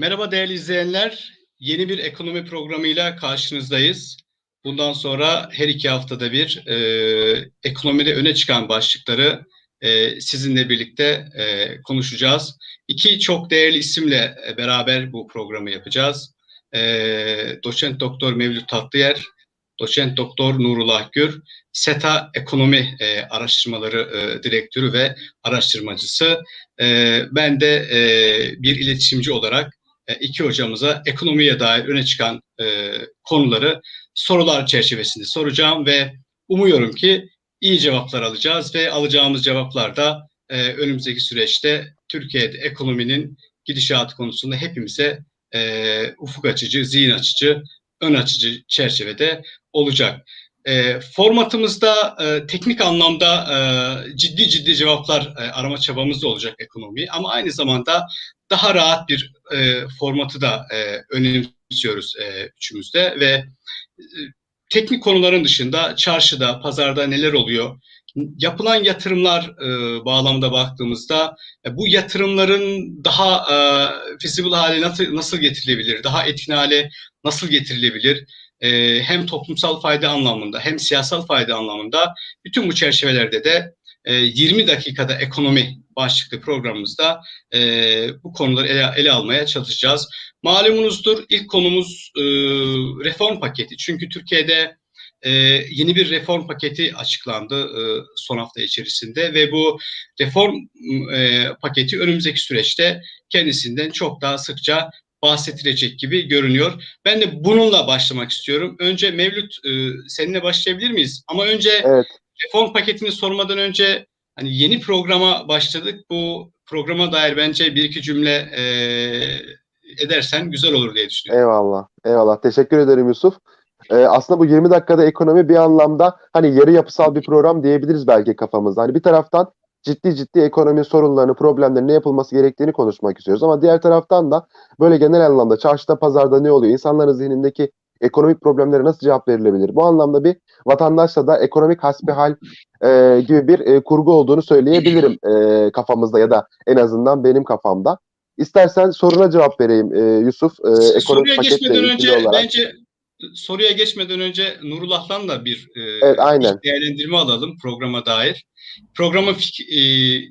Merhaba değerli izleyenler. Yeni bir ekonomi programıyla karşınızdayız. Bundan sonra her iki haftada bir e, ekonomide öne çıkan başlıkları e, sizinle birlikte e, konuşacağız. İki çok değerli isimle beraber bu programı yapacağız. E, Doçent Doktor Mevlüt Tatlıyer, Doçent Doktor Nurullah Gür, SETA Ekonomi e, Araştırmaları e, Direktörü ve araştırmacısı. E, ben de e, bir iletişimci olarak e, iki hocamıza ekonomiye dair öne çıkan e, konuları sorular çerçevesinde soracağım ve umuyorum ki iyi cevaplar alacağız ve alacağımız cevaplar da e, önümüzdeki süreçte Türkiye'de ekonominin gidişatı konusunda hepimize e, ufuk açıcı, zihin açıcı, ön açıcı çerçevede olacak. E, formatımızda e, teknik anlamda e, ciddi ciddi cevaplar e, arama çabamız da olacak ekonomi ama aynı zamanda daha rahat bir e, formatı da e, önemsiyoruz e, üçümüzde. Ve e, teknik konuların dışında çarşıda, pazarda neler oluyor, yapılan yatırımlar e, bağlamında baktığımızda e, bu yatırımların daha e, feasible hale nasıl, nasıl getirilebilir, daha etkin hale nasıl getirilebilir, e, hem toplumsal fayda anlamında hem siyasal fayda anlamında bütün bu çerçevelerde de 20 dakikada ekonomi başlıklı programımızda e, bu konuları ele, ele almaya çalışacağız. Malumunuzdur ilk konumuz e, reform paketi. Çünkü Türkiye'de e, yeni bir reform paketi açıklandı e, son hafta içerisinde ve bu reform e, paketi önümüzdeki süreçte kendisinden çok daha sıkça bahsedilecek gibi görünüyor. Ben de bununla başlamak istiyorum. Önce Mevlüt e, seninle başlayabilir miyiz? Ama önce evet reform paketini sormadan önce hani yeni programa başladık. Bu programa dair bence bir iki cümle e, edersen güzel olur diye düşünüyorum. Eyvallah. Eyvallah. Teşekkür ederim Yusuf. Ee, aslında bu 20 dakikada ekonomi bir anlamda hani yarı yapısal bir program diyebiliriz belki kafamızda. Hani bir taraftan ciddi ciddi ekonomi sorunlarını, problemlerini ne yapılması gerektiğini konuşmak istiyoruz. Ama diğer taraftan da böyle genel anlamda çarşıda, pazarda ne oluyor? İnsanların zihnindeki ekonomik problemlere nasıl cevap verilebilir? Bu anlamda bir vatandaşla da ekonomik hasbihal e, gibi bir e, kurgu olduğunu söyleyebilirim e, kafamızda ya da en azından benim kafamda. İstersen soruna cevap vereyim e, Yusuf. E, ekonomik soruya geçmeden önce olarak. bence soruya geçmeden önce Nurullah'tan da bir e, evet, aynen. değerlendirme alalım programa dair. Programın fik, e,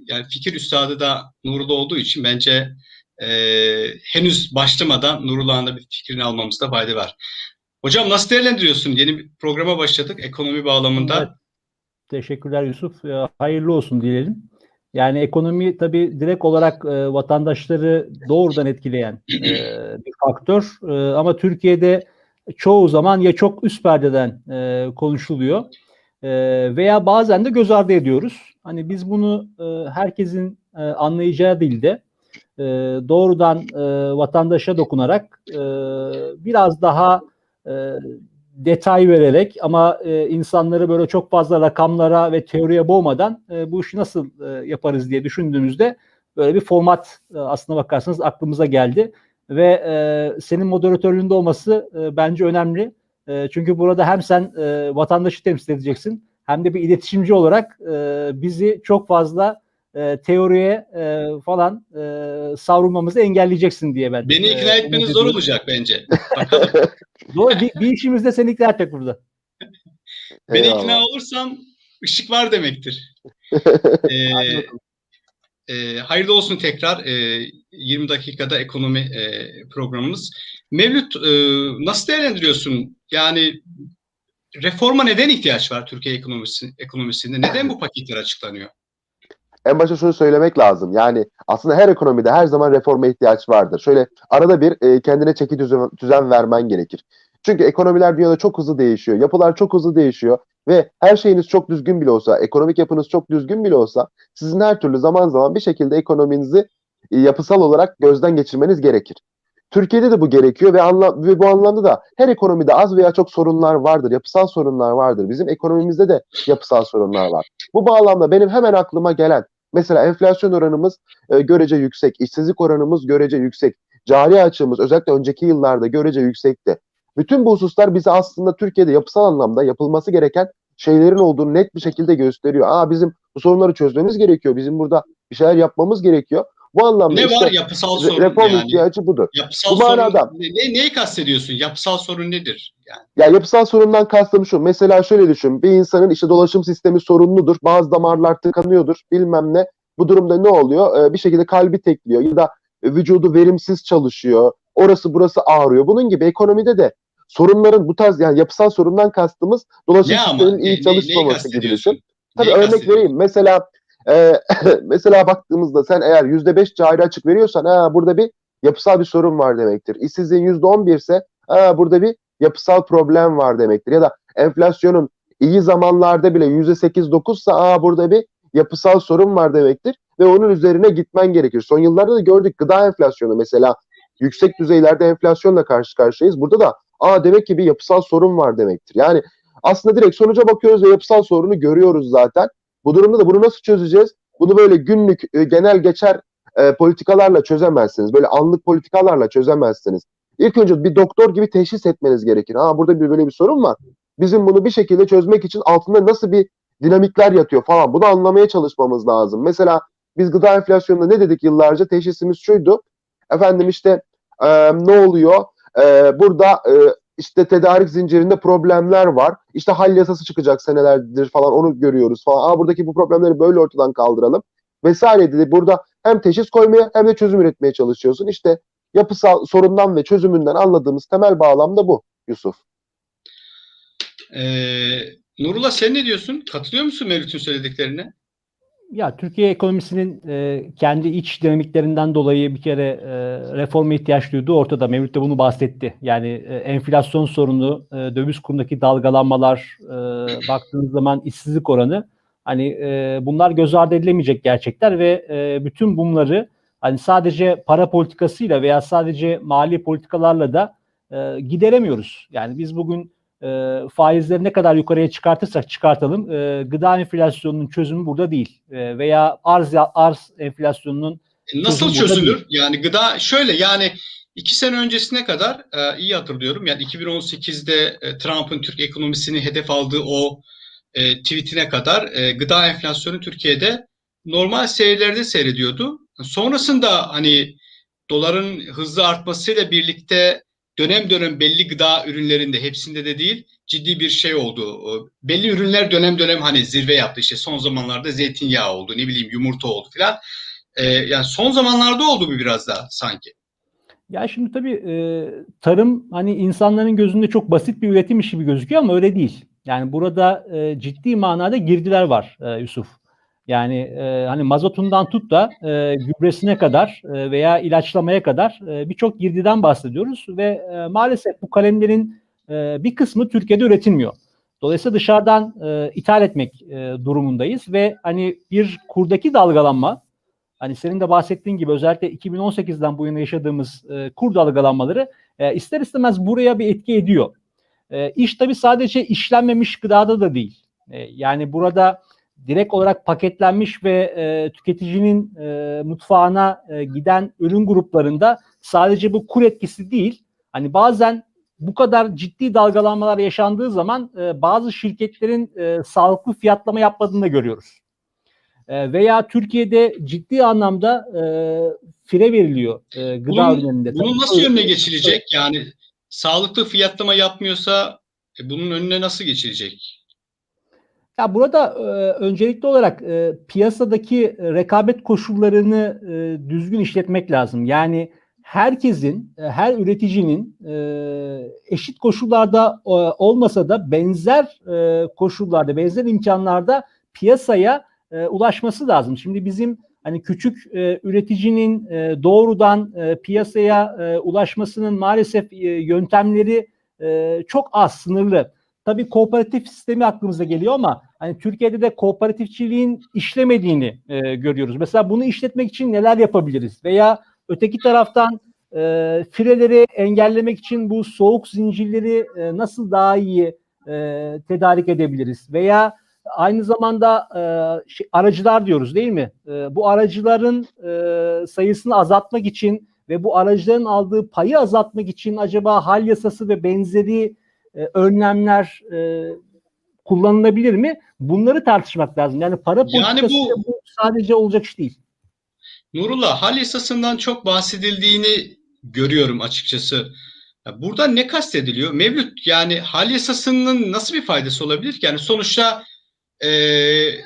yani fikir üstadı da Nurullah olduğu için bence e, henüz başlamadan Nurullah'ın da bir fikrini almamızda fayda var. Hocam nasıl değerlendiriyorsun? Yeni bir programa başladık ekonomi bağlamında. Evet. Teşekkürler Yusuf. Ee, hayırlı olsun diyelim. Yani ekonomi tabii direkt olarak e, vatandaşları doğrudan etkileyen e, bir faktör. E, ama Türkiye'de çoğu zaman ya çok üst perdeden e, konuşuluyor e, veya bazen de göz ardı ediyoruz. Hani biz bunu e, herkesin e, anlayacağı dilde e, doğrudan e, vatandaşa dokunarak e, biraz daha e, detay vererek ama e, insanları böyle çok fazla rakamlara ve teoriye boğmadan e, bu işi nasıl e, yaparız diye düşündüğümüzde böyle bir format e, aslına bakarsanız aklımıza geldi ve e, senin moderatörlüğünde olması e, bence önemli. E, çünkü burada hem sen e, vatandaşı temsil edeceksin hem de bir iletişimci olarak e, bizi çok fazla e, teoriye e, falan e, savrulmamızı engelleyeceksin diye ben. Beni ikna e, etmeniz zor olacak bence. Bakalım. Doğru, bir, bir işimiz de seni ikna etmek burada. Beni Eyvallah. ikna olursam ışık var demektir. ee, e, hayırlı olsun tekrar e, 20 dakikada ekonomi e, programımız. Mevlüt e, nasıl değerlendiriyorsun? Yani reforma neden ihtiyaç var Türkiye ekonomisi, ekonomisinde? Neden bu paketler açıklanıyor? en başta şunu söylemek lazım. Yani aslında her ekonomide her zaman reforma ihtiyaç vardır. Şöyle arada bir e, kendine çeki düzen, düzen vermen gerekir. Çünkü ekonomiler dünyada çok hızlı değişiyor. Yapılar çok hızlı değişiyor ve her şeyiniz çok düzgün bile olsa, ekonomik yapınız çok düzgün bile olsa sizin her türlü zaman zaman bir şekilde ekonominizi e, yapısal olarak gözden geçirmeniz gerekir. Türkiye'de de bu gerekiyor ve, anla, ve bu anlamda da her ekonomide az veya çok sorunlar vardır, yapısal sorunlar vardır. Bizim ekonomimizde de yapısal sorunlar var. Bu bağlamda benim hemen aklıma gelen mesela enflasyon oranımız e, görece yüksek, işsizlik oranımız görece yüksek, cari açığımız özellikle önceki yıllarda görece yüksekti. Bütün bu hususlar bize aslında Türkiye'de yapısal anlamda yapılması gereken şeylerin olduğunu net bir şekilde gösteriyor. Aa bizim bu sorunları çözmemiz gerekiyor. Bizim burada bir şeyler yapmamız gerekiyor. Bu anlamda Ne işte var yapısal sorun reform yani? ihtiyacı budur. Yapısal Bu sorun manada- ne, ne- neyi kastediyorsun? Yapısal sorun nedir? Yani Ya yapısal sorundan kastım şu. Mesela şöyle düşün. Bir insanın işte dolaşım sistemi sorunludur. Bazı damarlar tıkanıyordur. Bilmem ne. Bu durumda ne oluyor? Ee, bir şekilde kalbi tekliyor ya da vücudu verimsiz çalışıyor. Orası burası ağrıyor. Bunun gibi ekonomide de sorunların bu tarz yani yapısal sorundan kastımız dolaşım sisteminin iyi ne- çalışmaması gibi düşün. Tabii örnek vereyim. Mesela e, mesela baktığımızda sen eğer %5 cari açık veriyorsan ha, burada bir yapısal bir sorun var demektir. İşsizliğin %11 ise ha, burada bir yapısal problem var demektir. Ya da enflasyonun iyi zamanlarda bile %8-9 ise aa, burada bir yapısal sorun var demektir. Ve onun üzerine gitmen gerekir. Son yıllarda da gördük gıda enflasyonu mesela yüksek düzeylerde enflasyonla karşı karşıyayız. Burada da aa demek ki bir yapısal sorun var demektir. Yani aslında direkt sonuca bakıyoruz ve yapısal sorunu görüyoruz zaten. Bu durumda da bunu nasıl çözeceğiz? Bunu böyle günlük e, genel geçer e, politikalarla çözemezsiniz. Böyle anlık politikalarla çözemezsiniz. İlk önce bir doktor gibi teşhis etmeniz gerekir. Ha burada bir böyle bir sorun var. Bizim bunu bir şekilde çözmek için altında nasıl bir dinamikler yatıyor falan. Bunu anlamaya çalışmamız lazım. Mesela biz gıda enflasyonunda ne dedik yıllarca? Teşhisimiz şuydu. Efendim işte e, ne oluyor? E, burada e, işte tedarik zincirinde problemler var. İşte hal yasası çıkacak senelerdir falan onu görüyoruz falan. Aa buradaki bu problemleri böyle ortadan kaldıralım vesaire dedi. Burada hem teşhis koymaya hem de çözüm üretmeye çalışıyorsun. İşte yapısal sorundan ve çözümünden anladığımız temel bağlam da bu Yusuf. Ee, Nurullah sen ne diyorsun? Katılıyor musun Mevlüt'ün söylediklerine? Ya Türkiye ekonomisinin e, kendi iç dinamiklerinden dolayı bir kere e, reforma ihtiyaç duyduğu ortada. Mevlüt de bunu bahsetti. Yani e, enflasyon sorunu, e, döviz kurundaki dalgalanmalar, e, baktığınız zaman işsizlik oranı hani e, bunlar göz ardı edilemeyecek gerçekler ve e, bütün bunları hani sadece para politikasıyla veya sadece mali politikalarla da e, gideremiyoruz. Yani biz bugün e, faizleri ne kadar yukarıya çıkartırsak çıkartalım e, gıda enflasyonunun çözümü burada değil E, veya arz arz enflasyonunun E, Nasıl çözülür? Yani gıda şöyle yani iki sene öncesine kadar e, iyi hatırlıyorum. Yani 2018'de e, Trump'ın Türk ekonomisini hedef aldığı o e, tweetine kadar e, gıda enflasyonu Türkiye'de normal seyrelerde seyrediyordu. Sonrasında hani doların hızlı artmasıyla birlikte dönem dönem belli gıda ürünlerinde hepsinde de değil ciddi bir şey oldu. O Belli ürünler dönem dönem hani zirve yaptı. İşte son zamanlarda zeytinyağı oldu, ne bileyim yumurta oldu filan. Ee, yani son zamanlarda oldu bu biraz daha sanki. ya şimdi tabii e, tarım hani insanların gözünde çok basit bir üretim işi gibi gözüküyor ama öyle değil. Yani burada e, ciddi manada girdiler var e, Yusuf. Yani e, hani mazotundan tut da e, gübresine kadar e, veya ilaçlamaya kadar e, birçok girdiden bahsediyoruz ve e, maalesef bu kalemlerin e, bir kısmı Türkiye'de üretilmiyor. Dolayısıyla dışarıdan e, ithal etmek e, durumundayız ve hani bir kurdaki dalgalanma hani senin de bahsettiğin gibi özellikle 2018'den bu yana yaşadığımız e, kur dalgalanmaları e, ister istemez buraya bir etki ediyor. E, iş tabii sadece işlenmemiş gıdada da değil. E, yani burada direkt olarak paketlenmiş ve e, tüketicinin e, mutfağına e, giden ürün gruplarında sadece bu kur etkisi değil. Hani bazen bu kadar ciddi dalgalanmalar yaşandığı zaman e, bazı şirketlerin e, sağlıklı fiyatlama yapmadığını da görüyoruz. E, veya Türkiye'de ciddi anlamda e, fire veriliyor e, gıda Bunun, ürünlerinde. bunun Tabii nasıl önüne geçilecek? Yani sağlıklı fiyatlama yapmıyorsa e, bunun önüne nasıl geçilecek? Ya burada e, öncelikli olarak e, piyasadaki rekabet koşullarını e, düzgün işletmek lazım. Yani herkesin, her üreticinin eşit koşullarda olmasa da benzer koşullarda, benzer imkanlarda piyasaya ulaşması lazım. Şimdi bizim hani küçük üreticinin doğrudan piyasaya ulaşmasının maalesef yöntemleri çok az, sınırlı. Tabii kooperatif sistemi aklımıza geliyor ama hani Türkiye'de de kooperatifçiliğin işlemediğini e, görüyoruz. Mesela bunu işletmek için neler yapabiliriz? Veya öteki taraftan e, fileleri engellemek için bu soğuk zincirleri e, nasıl daha iyi e, tedarik edebiliriz? Veya aynı zamanda e, şey, aracılar diyoruz değil mi? E, bu aracıların e, sayısını azaltmak için ve bu aracıların aldığı payı azaltmak için acaba hal yasası ve benzeri e, önlemler e, kullanılabilir mi? Bunları tartışmak lazım. Yani para Yani bu- bu sadece olacak iş değil. Nurullah, hal yasasından çok bahsedildiğini görüyorum açıkçası. Burada ne kastediliyor? Mevlüt yani hal yasasının nasıl bir faydası olabilir ki? Yani sonuçta eee,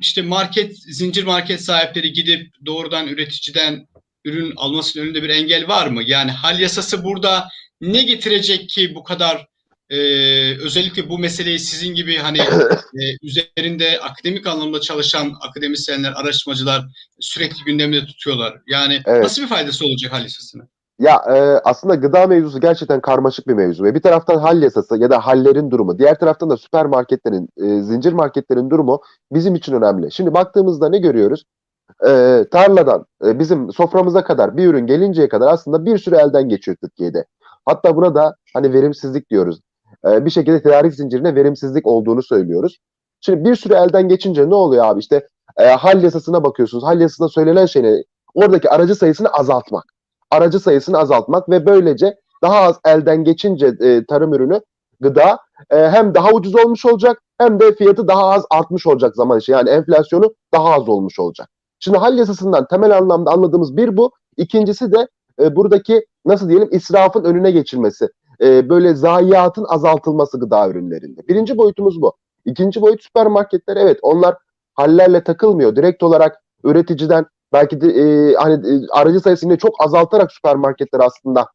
işte market, zincir market sahipleri gidip doğrudan üreticiden ürün almasının önünde bir engel var mı? Yani hal yasası burada ne getirecek ki bu kadar eee, özellikle bu meseleyi sizin gibi hani eee, üzerinde akademik anlamda çalışan akademisyenler, araştırmacılar sürekli gündemde tutuyorlar. Yani Evet. nasıl bir faydası olacak hal yasasına? Ya e, aslında gıda mevzusu gerçekten karmaşık bir mevzu ve bir taraftan hal yasası ya da hallerin durumu, diğer taraftan da süpermarketlerin, e, zincir marketlerin durumu bizim için önemli. Şimdi baktığımızda ne görüyoruz? E, tarladan e, bizim soframıza kadar bir ürün gelinceye kadar aslında bir sürü elden geçiyor Türkiye'de. Hatta buna da hani verimsizlik diyoruz. E, bir şekilde tedarik zincirine verimsizlik olduğunu söylüyoruz. Şimdi bir sürü elden geçince ne oluyor abi? İşte e, hal yasasına bakıyorsunuz. Hal yasasında söylenen şey ne? Oradaki aracı sayısını azaltmak aracı sayısını azaltmak ve böylece daha az elden geçince e, tarım ürünü gıda e, hem daha ucuz olmuş olacak hem de fiyatı daha az artmış olacak zaman içinde. Yani enflasyonu daha az olmuş olacak. Şimdi hal yasasından temel anlamda anladığımız bir bu. İkincisi de e, buradaki nasıl diyelim israfın önüne geçilmesi. E, böyle zayiatın azaltılması gıda ürünlerinde. Birinci boyutumuz bu. İkinci boyut süpermarketler evet onlar hallerle takılmıyor. Direkt olarak üreticiden belki de e, hani e, aracı sayısını çok azaltarak süpermarketler aslında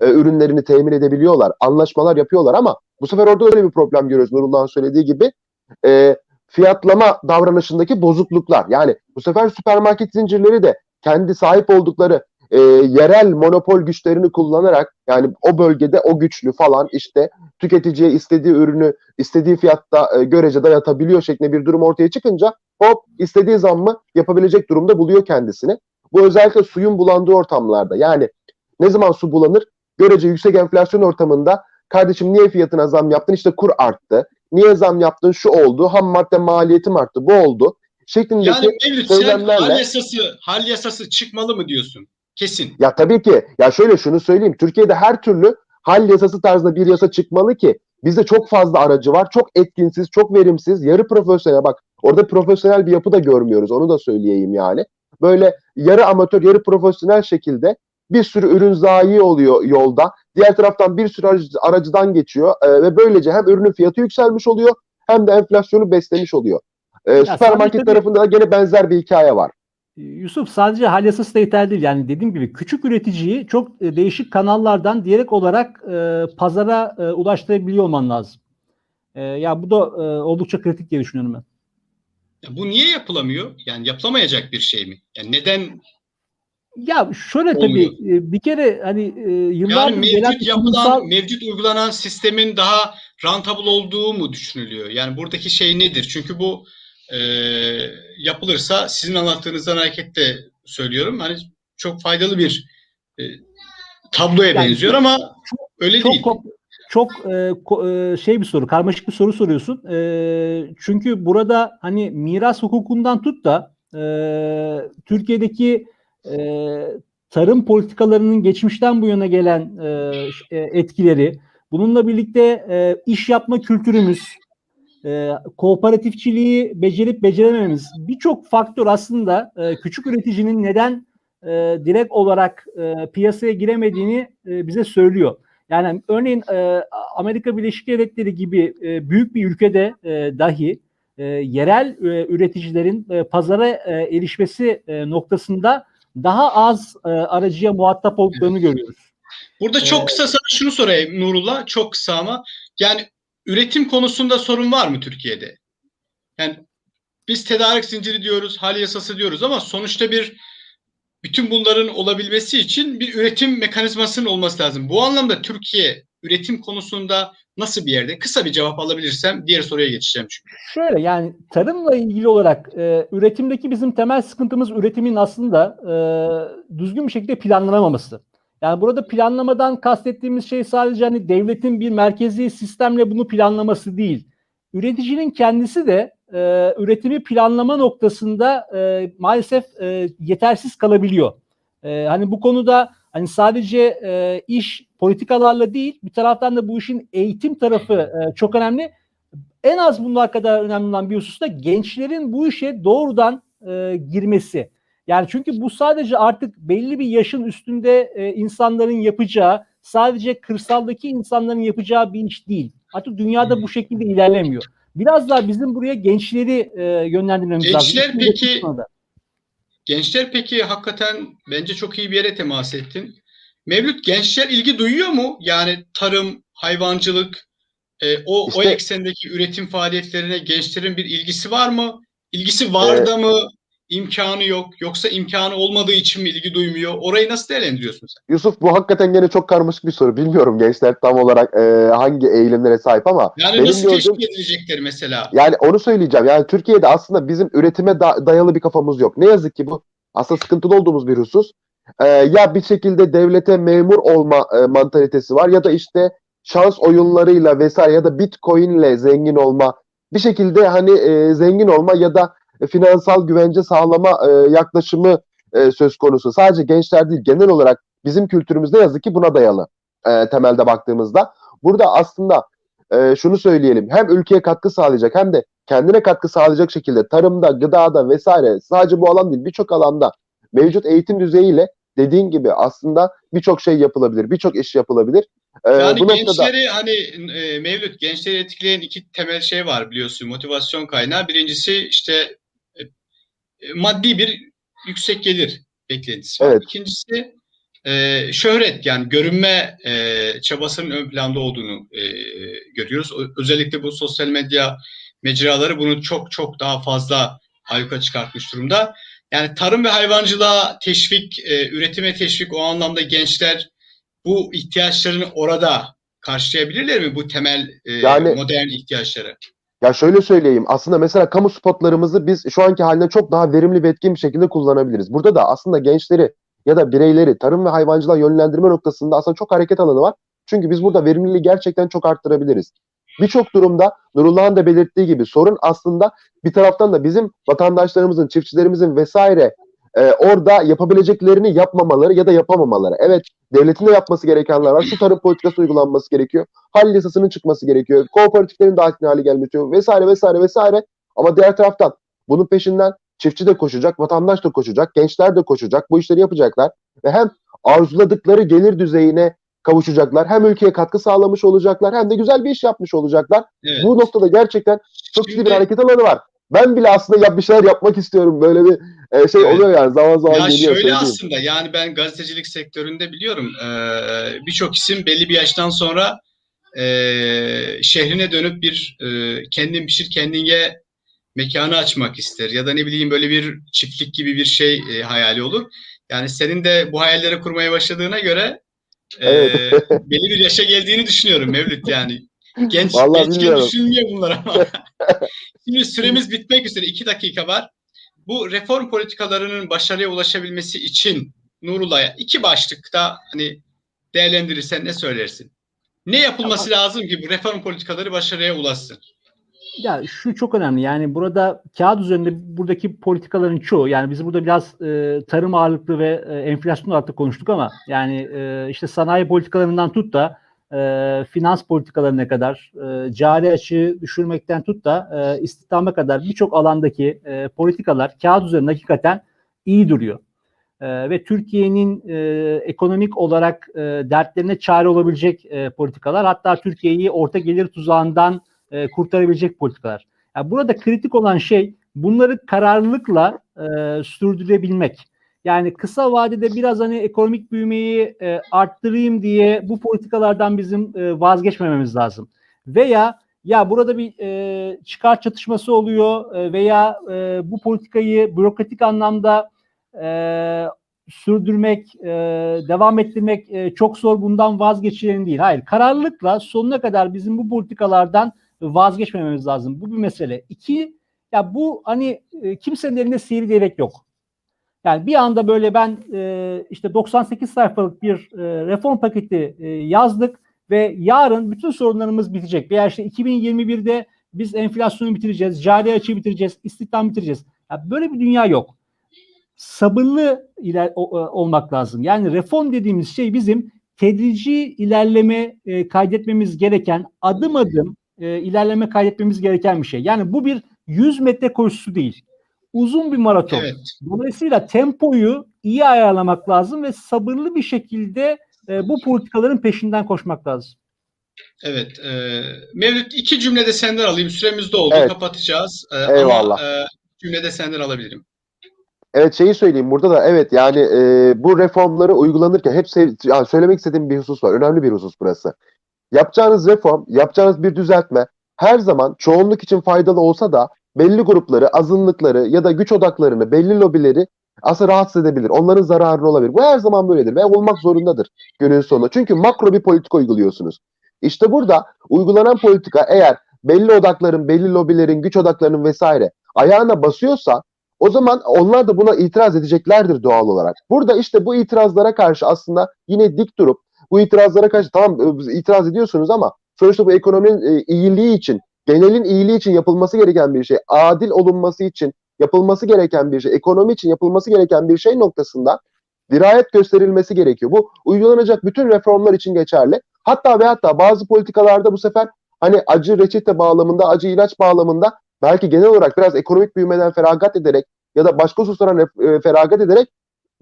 e, ürünlerini temin edebiliyorlar. Anlaşmalar yapıyorlar ama bu sefer orada öyle bir problem görüyoruz Nurullah'ın söylediği gibi. E, fiyatlama davranışındaki bozukluklar. Yani bu sefer süpermarket zincirleri de kendi sahip oldukları e, yerel monopol güçlerini kullanarak yani o bölgede o güçlü falan işte tüketiciye istediği ürünü istediği fiyatta e, görece dayatabiliyor şeklinde bir durum ortaya çıkınca hop istediği zammı yapabilecek durumda buluyor kendisini. Bu özellikle suyun bulandığı ortamlarda yani ne zaman su bulanır? Görece yüksek enflasyon ortamında kardeşim niye fiyatına zam yaptın? İşte kur arttı. Niye zam yaptın? Şu oldu. Ham madde maliyetim arttı. Bu oldu. Şeklindeki Yani Mevlüt sen söylemlerle- hal yasası, hal yasası çıkmalı mı diyorsun? Kesin. Ya tabii ki. Ya şöyle şunu söyleyeyim. Türkiye'de her türlü hal yasası tarzında bir yasa çıkmalı ki bizde çok fazla aracı var. Çok etkinsiz, çok verimsiz, yarı profesyonel. Bak orada profesyonel bir yapı da görmüyoruz. Onu da söyleyeyim yani. Böyle yarı amatör, yarı profesyonel şekilde bir sürü ürün zayi oluyor yolda. Diğer taraftan bir sürü aracı- aracıdan geçiyor e, ve böylece hem ürünün fiyatı yükselmiş oluyor hem de enflasyonu beslemiş oluyor. E, süpermarket tarafında da gene benzer bir hikaye var. Yusuf sadece hal yasası da yeterli değil. Yani dediğim gibi küçük üreticiyi çok e, değişik kanallardan direkt olarak e, pazara e, ulaştırabiliyor olman lazım. E, ya bu da e, oldukça kritik diye düşünüyorum ben. Ya bu niye yapılamıyor? Yani yapılamayacak bir şey mi? Yani neden Ya şöyle tabii Olmuyor. e, bir kere hani e, yıllardır yani gelen mevcut bir yapılan, kurumsal- mevcut uygulanan sistemin daha rentable olduğu mu düşünülüyor? Yani buradaki şey nedir? Çünkü bu e, yapılırsa sizin anlattığınızdan hareketle söylüyorum. Hani çok faydalı bir e, tabloya Yani benziyor ama öyle çok değil. ko- çok e, ko- e, şey bir soru, karmaşık bir soru soruyorsun. E, çünkü burada hani miras hukukundan tut da e, Türkiye'deki e, tarım politikalarının geçmişten bu yana gelen e, e, etkileri, bununla birlikte e, iş yapma kültürümüz, e, kooperatifçiliği becerip beceremememiz birçok faktör aslında e, küçük üreticinin neden e, direkt olarak e, piyasaya giremediğini e, bize söylüyor. Yani örneğin e, Amerika Birleşik Devletleri gibi e, büyük bir ülkede e, dahi e, yerel e, üreticilerin e, pazara e, erişmesi e, noktasında daha az e, aracıya muhatap olduklarını görüyoruz. Burada Ee, çok kısa sana şunu sorayım Nurullah. Çok kısa ama yani üretim konusunda sorun var mı Türkiye'de? Yani biz tedarik zinciri diyoruz, hal yasası diyoruz ama sonuçta bir bütün bunların olabilmesi için bir üretim mekanizmasının olması lazım. Bu anlamda Türkiye üretim konusunda nasıl bir yerde? Kısa bir cevap alabilirsem diğer soruya geçeceğim çünkü. Şöyle yani tarımla ilgili olarak e, üretimdeki bizim temel sıkıntımız üretimin aslında e, düzgün bir şekilde planlanamaması. Yani burada planlamadan kastettiğimiz şey sadece hani devletin bir merkezi sistemle bunu planlaması değil. Üreticinin kendisi de e, üretimi planlama noktasında e, maalesef e, yetersiz kalabiliyor. E, hani bu konuda hani sadece e, iş politikalarla değil bir taraftan da bu işin eğitim tarafı e, çok önemli en az bunlar kadar önemli olan bir husus da gençlerin bu işe doğrudan e, girmesi. Yani çünkü bu sadece artık belli bir yaşın üstünde e, insanların yapacağı, sadece kırsaldaki insanların yapacağı bir iş değil. Artık dünyada bu şekilde ilerlemiyor. Biraz daha bizim buraya gençleri e, yönlendirmemiz Gençler lazım. peki-. Gençler peki hakikaten bence çok iyi bir yere temas ettin. Mevlüt gençler ilgi duyuyor mu? Yani tarım, hayvancılık, e, o o İşte- eksendeki üretim faaliyetlerine gençlerin bir ilgisi var mı? İlgisi var Evet. da mı? İmkanı yok. Yoksa imkanı olmadığı için mi ilgi duymuyor? Orayı nasıl değerlendiriyorsun sen? Yusuf bu hakikaten gene çok karmaşık bir soru. Bilmiyorum gençler tam olarak e, hangi eğilimlere sahip ama Yani benim nasıl gördüğüm teşvik edilecekler mesela? yani onu söyleyeceğim. Yani Türkiye'de aslında bizim üretime da- dayalı bir kafamız yok. Ne yazık ki bu aslında sıkıntılı olduğumuz bir husus. E, ya bir şekilde devlete memur olma e, mantalitesi var ya da işte şans oyunlarıyla vesaire ya da bitcoinle zengin olma bir şekilde hani e, zengin olma ya da e, finansal güvence sağlama e, yaklaşımı e, söz konusu. Sadece gençler değil genel olarak bizim kültürümüz ne yazık ki buna dayalı e, temelde baktığımızda. Burada aslında e, şunu söyleyelim hem ülkeye katkı sağlayacak hem de kendine katkı sağlayacak şekilde tarımda, gıdada vesaire sadece bu alan değil birçok alanda mevcut eğitim düzeyiyle dediğin gibi aslında birçok şey yapılabilir, birçok iş yapılabilir. E, Yani bu noktada gençleri hani e, Mevlüt gençleri etkileyen iki temel şey var biliyorsun motivasyon kaynağı. Birincisi işte maddi bir yüksek gelir beklentisi var. Evet. İkincisi e, şöhret yani görünme e, çabasının ön planda olduğunu e, görüyoruz. Özellikle bu sosyal medya mecraları bunu çok çok daha fazla ayyuka çıkartmış durumda. Yani tarım ve hayvancılığa teşvik, e, üretime teşvik o anlamda gençler bu ihtiyaçlarını orada karşılayabilirler mi bu temel e, Yani- modern ihtiyaçları? Ya şöyle söyleyeyim. Aslında mesela kamu spotlarımızı biz şu anki haline çok daha verimli ve etkin bir şekilde kullanabiliriz. Burada da aslında gençleri ya da bireyleri tarım ve hayvancılığa yönlendirme noktasında aslında çok hareket alanı var. Çünkü biz burada verimliliği gerçekten çok arttırabiliriz. Birçok durumda Nurullah'ın da belirttiği gibi sorun aslında bir taraftan da bizim vatandaşlarımızın, çiftçilerimizin vesaire e, orada yapabileceklerini yapmamaları ya da yapamamaları. Evet devletin de yapması gerekenler var. Şu tarım politikası uygulanması gerekiyor. Hal yasasının çıkması gerekiyor. Kooperatiflerin daha etkin hale gelmesi gerekiyor. Vesaire vesaire vesaire. Ama diğer taraftan bunun peşinden çiftçi de koşacak, vatandaş da koşacak, gençler de koşacak. Bu işleri yapacaklar. Ve hem arzuladıkları gelir düzeyine kavuşacaklar. Hem ülkeye katkı sağlamış olacaklar. Hem de güzel bir iş yapmış olacaklar. Evet. Bu noktada gerçekten çok ciddi bir hareket alanı var. Ben bile aslında yap bir şeyler yapmak istiyorum. Böyle bir e, şey Evet. oluyor yani zaman zaman Ya geliyor. şöyle söyleyeyim. aslında yani ben gazetecilik sektöründe biliyorum eee, birçok isim belli bir yaştan sonra eee, şehrine dönüp bir kendin pişir kendin ye mekanı açmak ister ya da ne bileyim böyle bir çiftlik gibi bir şey hayali olur. Yani senin de bu hayalleri kurmaya başladığına göre eee, belli bir yaşa geldiğini düşünüyorum Mevlüt yani. Genç, Vallahi bilmiyorum. düşünmüyor bunlar ama. Şimdi süremiz bitmek üzere. iki dakika var. Bu reform politikalarının başarıya ulaşabilmesi için Nurullah'a iki başlıkta hani değerlendirirsen ne söylersin? Ne yapılması lazım ki bu reform politikaları başarıya ulaşsın? Ya şu çok önemli. Yani burada kağıt üzerinde buradaki politikaların çoğu yani biz burada biraz e, tarım ağırlıklı ve e, enflasyon ağırlıklı konuştuk ama yani e, işte sanayi politikalarından tut da e, finans politikalarına kadar e, cari açığı düşürmekten tut da e, istihdama kadar birçok alandaki e, politikalar kağıt üzerinde hakikaten iyi duruyor. E, ve Türkiye'nin e, ekonomik olarak e, dertlerine çare olabilecek e, politikalar hatta Türkiye'yi orta gelir tuzağından e, kurtarabilecek politikalar. Yani burada kritik olan şey bunları kararlılıkla e, sürdürebilmek. Yani kısa vadede biraz hani ekonomik büyümeyi e, arttırayım diye bu politikalardan bizim e, vazgeçmememiz lazım. Veya ya burada bir e, çıkar çatışması oluyor e, veya e, bu politikayı bürokratik anlamda e, sürdürmek, e, devam ettirmek e, çok zor bundan vazgeçilelim değil. Hayır kararlılıkla sonuna kadar bizim bu politikalardan vazgeçmememiz lazım. Bu bir mesele. İki, ya bu hani e, kimsenin elinde sihirli değnek yok. Yani bir anda böyle ben e, işte 98 sayfalık bir e, reform paketi e, yazdık ve yarın bütün sorunlarımız bitecek. Veya işte 2021'de biz enflasyonu bitireceğiz, cari açığı bitireceğiz, istihdam bitireceğiz. Ya böyle bir dünya yok. Sabırlı iler, o, o- olmak lazım. Yani reform dediğimiz şey bizim tedrici ilerleme e, kaydetmemiz gereken adım adım e, ilerleme kaydetmemiz gereken bir şey. Yani bu bir 100 metre koşusu değil. Uzun bir maraton. Evet. Dolayısıyla tempoyu iyi ayarlamak lazım ve sabırlı bir şekilde e, bu politikaların peşinden koşmak lazım. Evet. E, Mevlüt iki cümlede senden alayım. Süremiz doldu. Evet. Kapatacağız. E, Eyvallah. Ama e, cümlede senden alabilirim. Evet şeyi söyleyeyim burada da evet yani e, bu reformları uygulanırken hep sev- yani söylemek istediğim bir husus var. Önemli bir husus burası. Yapacağınız reform, yapacağınız bir düzeltme her zaman çoğunluk için faydalı olsa da belli grupları, azınlıkları ya da güç odaklarını, belli lobileri aslında rahatsız edebilir. Onların zararına olabilir. Bu her zaman böyledir ve olmak zorundadır günün sonunda. Çünkü makro bir politika uyguluyorsunuz. İşte burada uygulanan politika eğer belli odakların, belli lobilerin, güç odaklarının vesaire ayağına basıyorsa o zaman onlar da buna itiraz edeceklerdir doğal olarak. Burada işte bu itirazlara karşı aslında yine dik durup bu itirazlara karşı tamam e, itiraz ediyorsunuz ama sonuçta bu ekonominin e, iyiliği için, genelin iyiliği için yapılması gereken bir şey, adil olunması için yapılması gereken bir şey, ekonomi için yapılması gereken bir şey noktasında dirayet gösterilmesi gerekiyor. Bu uygulanacak bütün reformlar için geçerli. Hatta ve hatta bazı politikalarda bu sefer hani acı reçete bağlamında, acı ilaç bağlamında belki genel olarak biraz ekonomik büyümeden feragat ederek ya da başka hususlara e, feragat ederek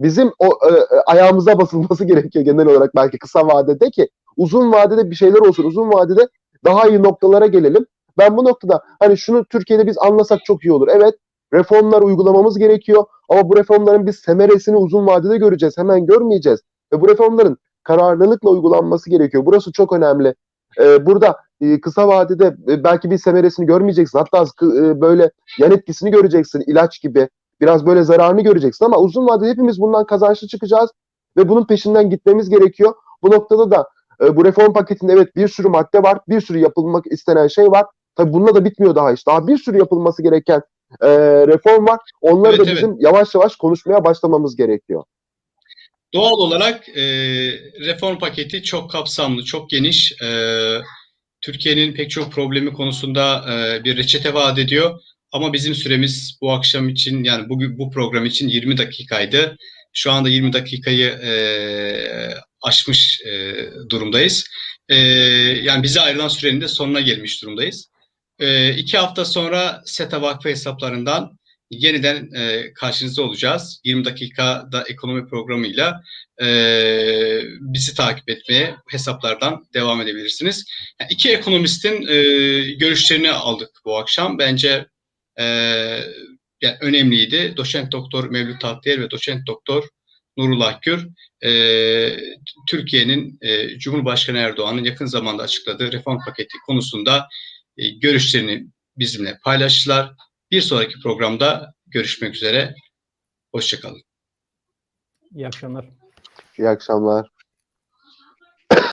bizim o e, e, ayağımıza basılması gerekiyor genel olarak belki kısa vadede ki uzun vadede bir şeyler olsun. Uzun vadede daha iyi noktalara gelelim. Ben bu noktada hani şunu Türkiye'de biz anlasak çok iyi olur. Evet reformlar uygulamamız gerekiyor ama bu reformların biz semeresini uzun vadede göreceğiz. Hemen görmeyeceğiz. Ve bu reformların kararlılıkla uygulanması gerekiyor. Burası çok önemli. Ee, burada e, kısa vadede e, belki bir semeresini görmeyeceksin. Hatta e, böyle yan etkisini göreceksin ilaç gibi. Biraz böyle zararını göreceksin ama uzun vadede hepimiz bundan kazançlı çıkacağız ve bunun peşinden gitmemiz gerekiyor. Bu noktada da e, bu reform paketinde evet bir sürü madde var, bir sürü yapılmak istenen şey var. Tabii bununla da bitmiyor daha iş. Daha bir sürü yapılması gereken e, reform var. Onları Evet, da bizim yavaş yavaş konuşmaya başlamamız gerekiyor. Doğal olarak e, reform paketi çok kapsamlı, çok geniş. E, Türkiye'nin pek çok problemi konusunda e, bir reçete vaat ediyor. Ama bizim süremiz bu akşam için yani bugün bu program için 20 dakikaydı. Şu anda 20 dakikayı e, aşmış e, durumdayız. E, yani bize ayrılan sürenin de sonuna gelmiş durumdayız. E, iki hafta sonra SETA Vakfı hesaplarından yeniden e, karşınızda olacağız. 20 dakikada ekonomi programıyla e, bizi takip etmeye hesaplardan devam edebilirsiniz. Yani iki ekonomistin e, görüşlerini aldık bu akşam. Bence e, yani önemliydi. Doçent Doktor Mevlüt Tatlıyer ve Doçent Doktor Nurullah Gür e, Türkiye'nin e, Cumhurbaşkanı Erdoğan'ın yakın zamanda açıkladığı reform paketi konusunda e, görüşlerini bizimle paylaştılar. Bir sonraki programda görüşmek üzere. Hoşçakalın. İyi akşamlar. İyi akşamlar.